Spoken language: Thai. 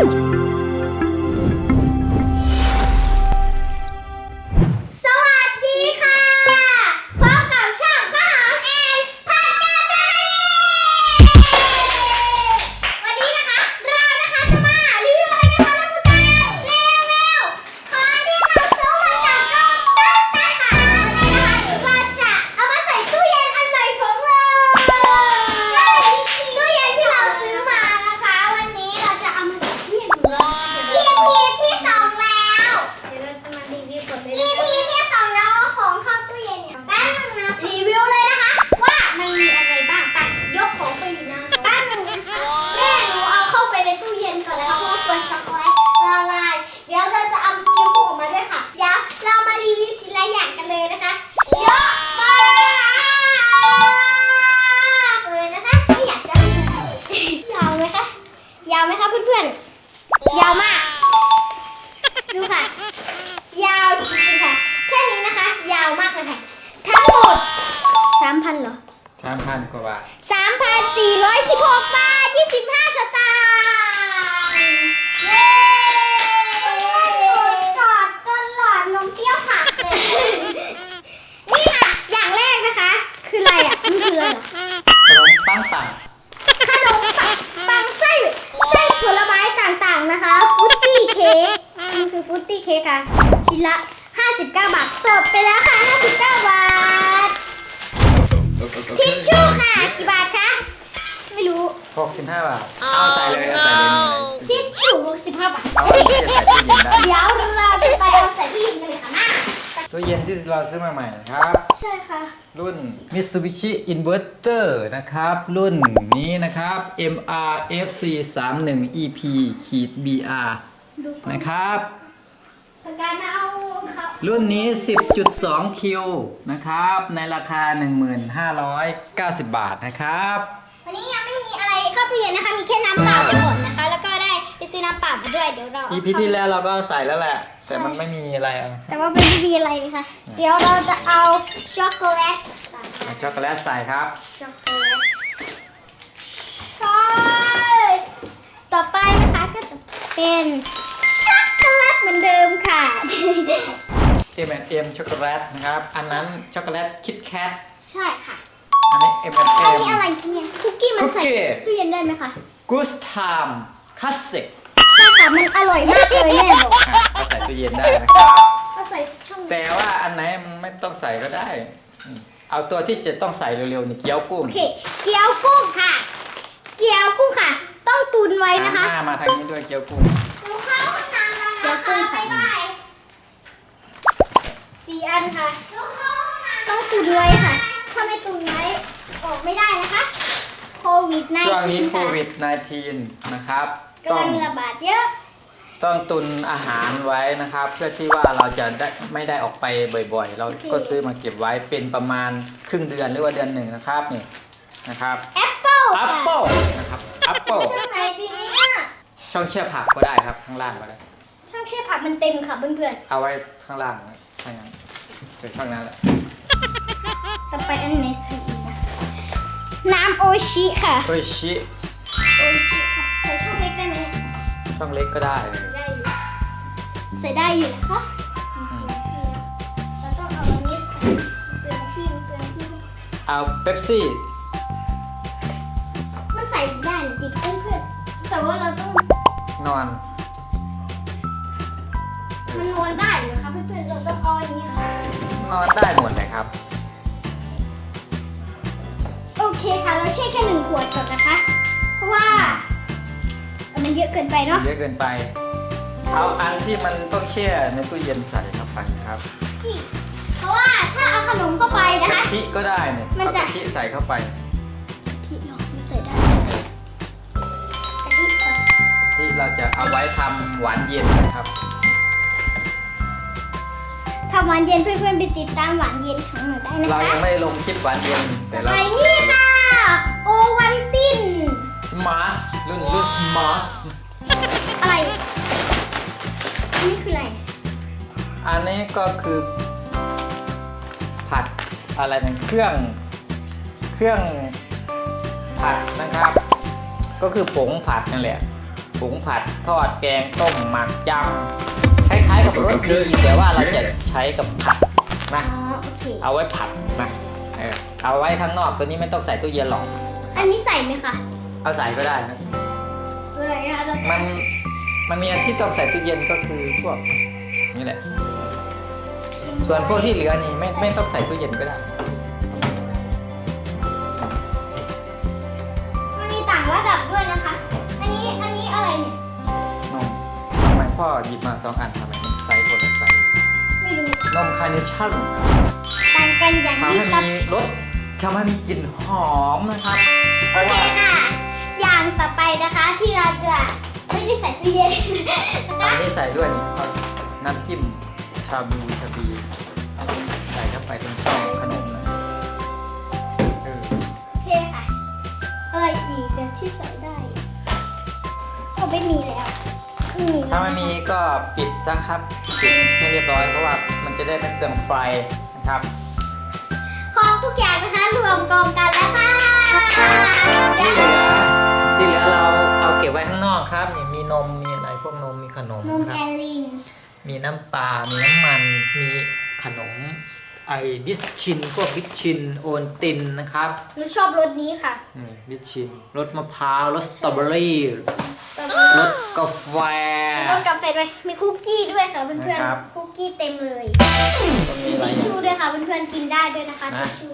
ส อนเลย EP ที่สองแล้วเอาของเข้าตู้เย็นเนี่ยแป๊บนึงนะรีวิวเลยนะคะ ว่ามันมีอะไรบ้างไปยกของไปอยู่นะแป๊บนึงนะคะแม่หนูเอาเข้าไปในตู้เย็นก่อนนะคะเพราะว่ากลัวช็อกโกแลตละลายเดี๋ยวเราจะเอาเกี๊ยวกุ้ออกมาด้วยค่ะเดี๋ยวเรามารีวิวทีละอย่างกันเลยนะคะเยอะมากเลยนะคะไม่อยากจะยาวไหมคะยาวไหมคะเพื่อนๆยาวมากามพันกว่าบาทสามพันสี่ร้อยสิบหกบาทยี่สิบห้าสตางค์เย้จอดจนหลอดนมเปรี้ยวหักเลยนี่ค่ะ อย่างแรกนะคะ คืออะไรอะ มันคืออะไรเหรอขนมปังปังขนมปังปังไส้ไส้ผลไม้ต่างๆนะคะ ฟุตตี้เค้กมันคือฟุตตี้เค้กค่ะ ชิ้นละ 59 บาทจบไปแล้วค่ะ 59 บาท ทิชชู่ค่ะกี่บาทคะไม่รู้หกสิบห้าบาทเอาใส่เลยเอาใส่เลยทิชชู่65บาทเอาไปเสียบใส่ตู้เย็นได้เดี๋ยวเราจะไปเอาใส่ตู้เย็นกันเลยค่ะมาตู้เย็นที่เราซื้อมาใหม่นะครับ ใช่ค่ะ รุ่น Mitsubishi Inverter นะครับ รุ่นนี้นะครับ MRFC 31 EP ขีด BR ดูก่อนนะครับ การเอาเขารุ่นนี้ 10.2 คิวนะครับ ในราคา 1590 บาทนะครับ วันนี้ยังไม่มีอะไรเข้าตู้เย็นนะคะ มีแค่น้ำเปล่าไปก่อนนะคะ แล้วก็ได้ไปซื้อน้ำเปล่ามาด้วยเดี๋ยวเรา EP ที่แล้วเราก็ใส่แล้วแหละ แต่มันไม่มีอะไรเอาแต่ว่าเป็นไม่มีอะไรนะคะเดี๋ยวเราจะเอาช็อกโกแลตเอาช็อกโกแลตใส่ครับ ช็อกโกแลตใช่ต่อไปนะคะก็จะเป็น M&M ช็อกโกแลตนะครับ อันนั้นช็อกโกแลตคิดแคท ใช่ค่ะ อันนี้ อัน M&M นี้อะไรคะเนี่ย คุกกี้มันใส่คุกกี้ ตู้เย็นได้ไหมคะ Goose Time Classic ใช่ค่ะ มันอร่อยมากเลยแม่บอกอะก็ใส่ตู้เย็นได้นะครับ ก็ใส่ช่องแต่ว่าอันไหนมันไม่ต้องใส่ก็ได้อืมเอาตัวที่จะต้องใส่เร็วๆนี่เกี๊ยวกุ้งโอเค เกี๊ยวกุ้งค่ะ เกี๊ยวกุ้งค่ะ ต้องตุนไว้นะคะหัหน้ามาทางนี้ด้วยเกี๊ยวกุ้ง หนูเข้าห้องน้ำแล้วนะคะบ๊ายบาย สี่อันค่ะ ต้องตุนไว้ค่ะ ถ้าไม่ตุนไว้ออกไม่ได้นะคะ โควิด -19 ช่วงนี้โคค่ะวิด -19 นะครับกำต้อลังงระบาดเยอะ ต้องตุนอาหารไว้นะครับ เพื่อที่ว่าเราจะได้ไม่ได้ออกไปบ่อยๆ เราก็ซื้อมาเก็บไว้เป็นประมาณครึ่งเดือนหรือว่าเดือนหนึ่งนะครับนี่นะครับแอปเปิลค่ะ Apple นะครับ Apple ช่องไหนดีเนี่ยช่องเชื่อผักก็ได้ครับข้างล่างก็ได้ ช่องเชฟผัดมันเต็มค่ะเพื่อนเอาไว้ข้างล่างนะถ้างั้น เป็นช่องนั้นแหละๆต่อไปอันไหนใส่อีกนะน้ำโอชิค่ะ โออิชิโอชิค่ะ ใส่ช่องเล็กได้ไหมเนี่ยช่องเล็กก็ได้ได้อยู่ใส่ได้อยู่นะคะเราต้องเอาอันนี้ใส่เปลืองที่เปลืองที่ เอาเป๊ปซี่มันใส่ได้นะติดเพื่อนๆแต่ว่าเราต้อง นอน มันนวลได้เหรอคะเพื่อนๆเราต้องเอาอันนี้ค่ะ นอนได้หมดเลยครับ โอเคค่ะ เราแช่แค่หนึ่งขวดก่อนนะคะ เพราะว่าเออมันเยอะเกินไปเนาะเยอะเกินไป เอาอันที่มันต้องแช่ในตู้เย็นใส่เข้าไปครับ เพราะว่าถ้าเอาขนมเข้าไปนะคะกะทิก็ได้เนี่ยมันเอาจะกะทิใส่เข้าไปที่เราไม่ใส่ได้กะทิค่ะที่เราจะเอาไว้ทำหวานเย็นนะครับ ทำหวานเย็นเพื่อนๆไปติดตามหวานเย็นของหนูได้นะเราคะยังไม่ลงคลิปหวานเย็นแต่เราไปนี่ค่ะ โอวันติน สมาร์ทรุ่นรุ่นสมาร์ทอะไร อันนี่คืออะไร อันนี้ก็คือ ผัดอะไรนะเครื่อง เครื่องผัดนะครับ ก็คือผงผัดนั่นแหละผงผัดทอดแกงต้มหมักยำ คล้ายๆกับรสดีแต่ว่าเราจะใช้กับผัดนะอ๋อโอเค เอาไว้ผัดนะเออเอาไว้ข้างนอกตัวนี้ไม่ต้องใส่ตู้เย็นหรอก อันนี้ใส่ไหมคะเอาใส่ก็ได้นะเลยค่ะเราจะมันมันมีอันที่ต้องใส่ตู้เย็นก็คือพวกนี่แหละ ส่วนพวกที่เหลือนี่ไม่ไม่ต้องใส่ตู้เย็นก็ได้ มันมีต่างระดับ พ่อหยิบมาสองอันทำไมมันไซส์คนละไซส์ไม่รู้นมคาร์เนชั่นต่างกันอย่างทำยิ่ให้งกับมีรสทำให้มีกลิ่นหอมนะครับโอเคค่ะ อย่างต่อไปนะคะที่เราจะไม่ได้ใส่ตู้เย็นอันะนนี้ใส่ด้วยนี่เอาน้ำจิ้มชาบูชาบี ใส่เข้าไปตรงช่องขนมนะเออโอเคค่ะอะไรอีกเดี๋ยวที่ใส่ได้เขาไม่มีแล้วไม่มีถ้าไม่มีก็ปิดซะครับปิดให้เรียบร้อยเพราะว่ามันจะได้ไม่เปลืองไฟนะครับของทุกอย่างนะคะรวมกองกันแล้วค่ะที่เหลือที่เหลือเราเอาเก็บไว้ข้างนอกครับนี่มีนมมีอะไรพวกนมมีขนมนมคแอรับลลิน มีน้ำปลา มีน้ำมัน มีขนม ไอบิสชินพวกบิสชินโอนตินนะครับหนูชอบรสนี้ค่ะนี่บิสชินรสมะพร้าวรสสตรอเบอรี่สตรอเบอรี่รสกาแฟรสกาแฟด้วยมีคุกกี้ด้วยค่ะเพื่อนนะครับ ๆคุกกี้เต็มเลย มีมีอะไรทิชชู่ด้วยค่ะเพื่อนๆกินได้ด้วยนะคะนะ ทิชชู่